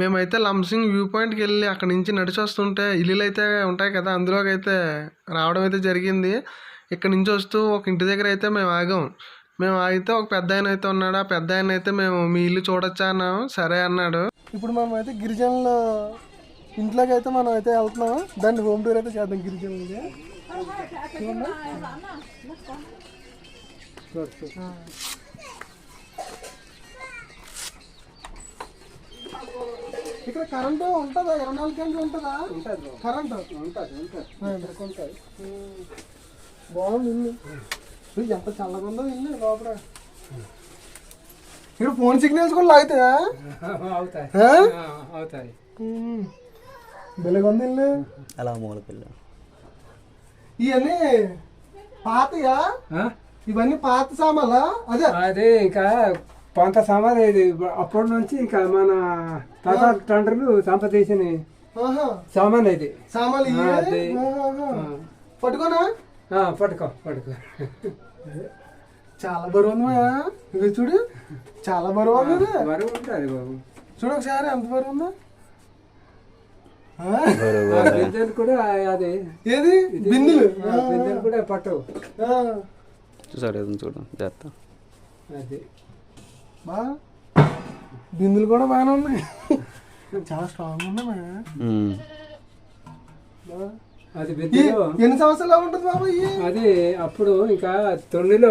మేమైతే లంసింగ్ వ్యూ పాయింట్కి వెళ్ళి అక్కడి నుంచి నడిచి వస్తుంటే ఇల్లులు అయితే ఉంటాయి కదా అందులోకి అయితే రావడం అయితే జరిగింది. ఇక్కడ నుంచి వస్తూ ఒక ఇంటి దగ్గర అయితే మేము ఆగాం. మేము ఆగితే ఒక పెద్ద ఆయన అయితే ఉన్నాడు. ఆ పెద్ద ఆయన అయితే మేము మీ ఇల్లు చూడొచ్చా అన్నాం. సరే అన్నాడు. ఇప్పుడు మనం అయితే గిరిజనుల ఇంట్లోకి అయితే మనం అయితే వెళ్తున్నాం. దాన్ని హోమ్ టూర్ అయితే చేద్దాం గిరిజనులది. ఇక్కడ కరెంటు ఉంటుందా? ఇరవై నాలుగు గంటలు ఉంటుందా? ఉంటుంది కరెంటు? ఉంటుంది ఉంటుంది. ఉంటుంది. బాగుంది ఇల్లు. ఎంత చల్లగా ఉందో ఇల్లు లోపల. ఇక్కడ ఫోన్ సిగ్నల్స్ కూడా లాగుతాయా? అవుతాయి. అవుతాయి. ఉంది ఇల్లు? అలా మూల పిల్ల. ఇవన్నీ పాతయా? ఇవన్నీ పాత సామాలా అదే. అది ఇంకా సామాన్ ఇది అప్పటి నుంచి ఇంకా మన తాత తండ్రులు సంపదీసిన ఆహా. సామాన్ ఇది. పట్టుకోనా? ఆ, పట్టుకో పట్టుకో. చాలా బరువు ఉంది చూడు. చాలా బరువు ఉంది. బరువు ఉంటుంది బాబు. చూడు ఒకసారి ఎంత బరువు ఉందో. బిందెలు కూడా అది. ఏది? బిందులు. బిందెలు కూడా పట్టు ఆ. చూసాడు ఏదో చూడు. జాగ్రత్త. అది. బా బిందులు కూడా బాగానే ఉన్నాయి. చాలా స్ట్రాంగ్ ఉన్నాయి. అది ఎన్ని సంవత్సరాలు ఉంటుంది బాబా అది అప్పుడు ఇంకా తొన్నిలో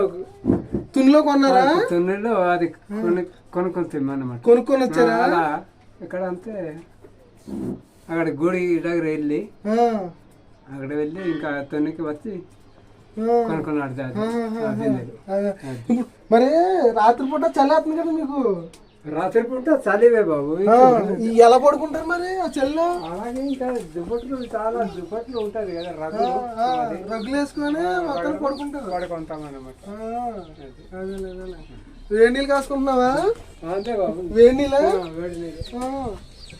తునిలో కొన్నారా? తొన్నిలో అది కొను కొనుక్కొని అన్నమాట కొనుక్కొని వచ్చారా? అలా ఇక్కడ అంతే. అక్కడ గుడి దగ్గర వెళ్ళి ఆ. అక్కడ వెళ్ళి ఇంకా తొన్నికి వచ్చి. కొనుక్కున్నాడు అది. మరి రాత్రిపూట చల్లేస్తుంది కదా మీకు? రాత్రి పూట చలివే బాబు ఎలా పడుకుంటారు మరి ఆ చెల్లో? అలాగే ఇంకా దుప్పట్లు చాలా దుప్పట్లు ఉంటది కదా రగ్గు రగ్గులు వేసుకొని మొత్తం పడుకుంటారు. పడుకుంటాం అదేలే. వేడి నీళ్ళు కాసుకుంటున్నావా? అంతే బాబు. వేడి నీళ్ళ? వేడి నీళ్ళు.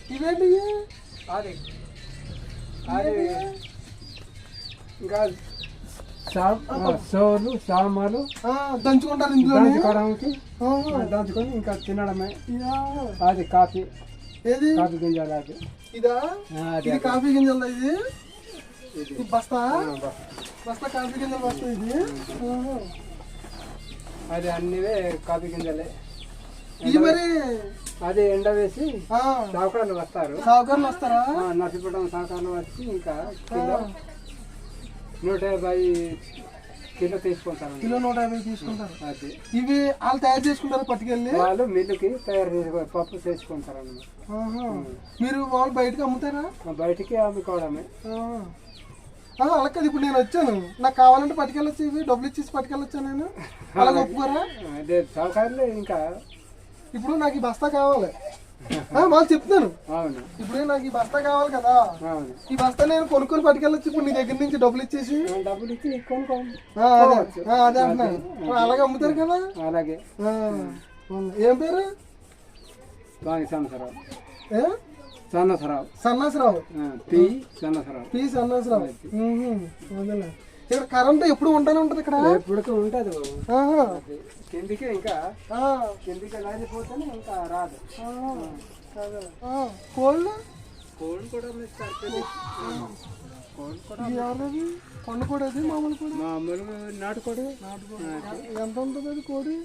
ఇవి? అది. అది. ఇంకా సా- ఆ, సోలు సామాలు దంచుకుంటారు ఇంట్లో దంచుకోవడానికి దంచుకొని ఇంకా తినడమే. అది కాఫీ. ఏది? కాఫీ గింజలు అది. ఇదా? ఇది కాఫీ గింజలు ఇది? బస్తా. బస్తా. కాఫీ గింజలు బస్తా ఇది. అది అన్నివే కాఫీ గింజలే. ఇది మరి? అది ఎండ వేసి సావుకారులు వస్తారు. సావుకారులు వస్తారా? నర్సీపట్నం సావుకారులు వచ్చి ఇంకా నూట యాభై కిలో తీసుకుంటారు. కిలో నూట యాభై తీసుకుంటారు. అది. ఇవి వాళ్ళు తయారు చేసుకుంటారు పట్టుకెళ్ళి? వాళ్ళు మిల్లుకి తయారు చేసుకో పప్పు చేసుకుంటారు అన్నమాట. మీరు వాళ్ళు బయటకు అమ్ముతారా? బయటికి అమ్ముకోవడమే. అలా కాదు ఇప్పుడు నేను వచ్చాను. నాకు కావాలంటే పట్టుకెళ్ళొచ్చు ఇవి. డబ్బులు ఇచ్చేసి పట్టుకెళ్ళొచ్చా నేను? అలా ఒప్పుకోరా? అదే సావుకారులు ఇంకా. ఇప్పుడు నాకు ఈ బస్తా కావాలి. మాకు చెప్తాను అవును. ఇప్పుడు నాకు ఈ బస్తా కావాలి కదా. ఈ బస్తా నేను కొనుక్కొని పట్టుకెళ్ళొచ్చు ఇప్పుడు నీ దగ్గర నుంచి డబ్బులు ఇచ్చేసి. డబ్బులు ఇచ్చి అదే. అంటున్నాను అలాగే అమ్ముతారు కదా. అలాగే. ఏం పేరు? సన్నసరావు. ఏ? సన్నసరావు. సన్నాసరావు. పి సన్నసరావు. పి సన్నాసరావు. అదేలే. ఇక్కడ కరెంట్ ఎప్పుడు ఉంటానే ఉంటుంది ఇక్కడ. ఎప్పటికీ ఉంటుంది కిందికి ఇంకా కిందికి లాగిపోతేనే ఇంకా రాదు. కోళ్ళు? కోళ్ళు కూడా ఎవరిది? కొండ కోడి అది మామూలు కోడి? మామూలుగా నాటుకోడు. ఎంత ఉంటుంది అది కోడి?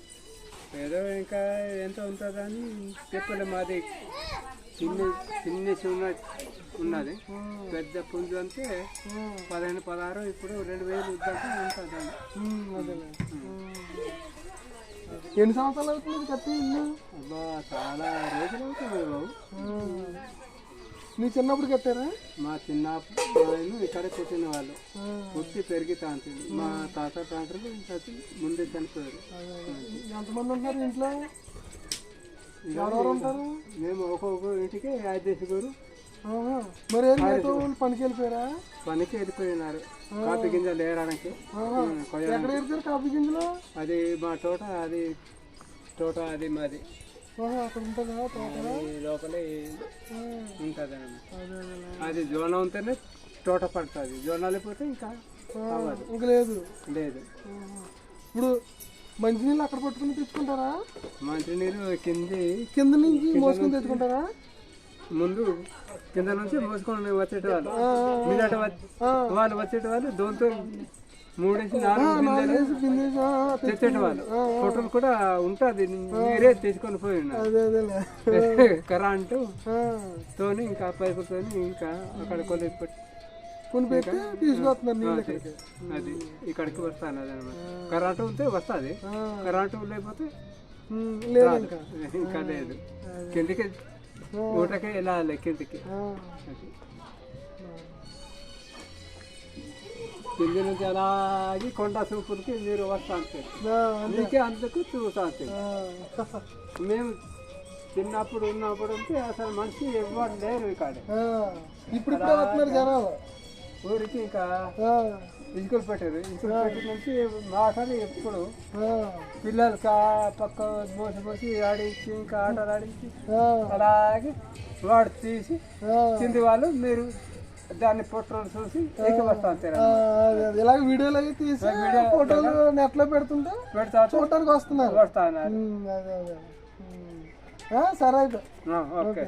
ఏదో ఇంకా ఎంత ఉంటుందని చెప్పలే మాది. చిన్న చిన్న ఉన్న ఉన్నది. పెద్ద పుంజు అంటే పదిహేను పదహారు ఇప్పుడు రెండు వేలు దాకా ఉంటుంది. ఎన్ని సంవత్సరాలు అవుతుంది కట్టి ఇల్లు? అబ్బా చాలా రోజులు అవుతుంది బాబు. నీ చిన్నప్పుడు కట్టారా? మా చిన్న ఆయన ఇక్కడే పుట్టిన వాళ్ళు పుట్టి పెరిగితా ఉంటుంది మా తాత తాతలు ఇంకా ముందే చనిపోయారు. ఎంతమంది ఉంటారు ఇంట్లో? ఎవరెవరు ఉంటారు. మేము ఒక్కొక్క ఇంటికి ఐదేసుగురు ఆహా. మరి ఏం పనికి వెళ్ళిపోయారా? పనికి వెళ్ళిపోయినారు. కాఫీ గింజలు వేయడానికి ఎక్కడ ఇరుతారు కాఫీ గింజలు? అది మా తోట అది తోట అది మాది. అక్కడ ఉంటుందా తోట లోపలే ఉంటుంది అదే జోన ఉంటేనే తోట పడుతుంది. జోన లేకపోతే ఇంకా ఇంక లేదు. లేదు. ఇప్పుడు మంచినీళ్ళు అక్కడ పట్టుకుని తెచ్చుకుంటారా? మంచినీరు కింది కింద నుంచి మోసుకొని తెచ్చుకుంటారా? ముందు కింద నుంచి మోసుకొని వచ్చేట వాళ్ళు మీదట వచ్చి- వాళ్ళు వచ్చేట వాళ్ళు దోంతో మూడేసి నాలుగు బిందెలు తెచ్చేట వాళ్ళు ఫోటోలు కూడా ఉంటుంది మీరే తీసుకొని పోయి కరెంటు తోని ఇంకా పైపుతోని ఇంకా అక్కడ కొన్ని పెట్టి తీసుకొస్తున్నారు నీళ్ళు ఇక్కడికి అది ఇక్కడికి వస్తాను అది అనమాట కరెంటు ఉంటే వస్తుంది. కరెంటు లేకపోతే లేదు. ఇంకా. ఇంకా లేదు. కిందికి ఊటకే వెళ్ళాలి కిందికి. కింది నుంచి అలాగే కొండ చూపులకి మీరు వస్తా అంతే. ఆ, మీకే అందుకు చూస్తా అంతే ఆ, మేము చిన్నప్పుడు ఉన్నప్పుడు అంటే అసలు మనిషి ఎవ్వరు లేరు ఇక్కడ ఇప్పుడు ఇప్పుడే వస్తున్నారు జనాలు. ఊరికి ఇంకా ఇసుకలు పెట్టారు. ఇసుకలు పెట్టిన నుంచి మాసాలు ఎప్పుడు ఆ, పిల్లలకి ఆ పక్క మోసి మోసి ఆడించి ఇంకా ఆటలు ఆడించి అలాగే వాడు తీసి కింది వాళ్ళు మీరు దాన్ని పొట్టలు చూసి. ఇలాగ వీడియోలు అవి తీసి ఫోటోలు నెట్లో పెడుతుంటే పెడతా చూడటానికి వస్తున్నారు. వస్తా అన్నారు. ఉమ్, అదే అదే. ఉమ్. ఆ, సరే అయితే. ఓకే.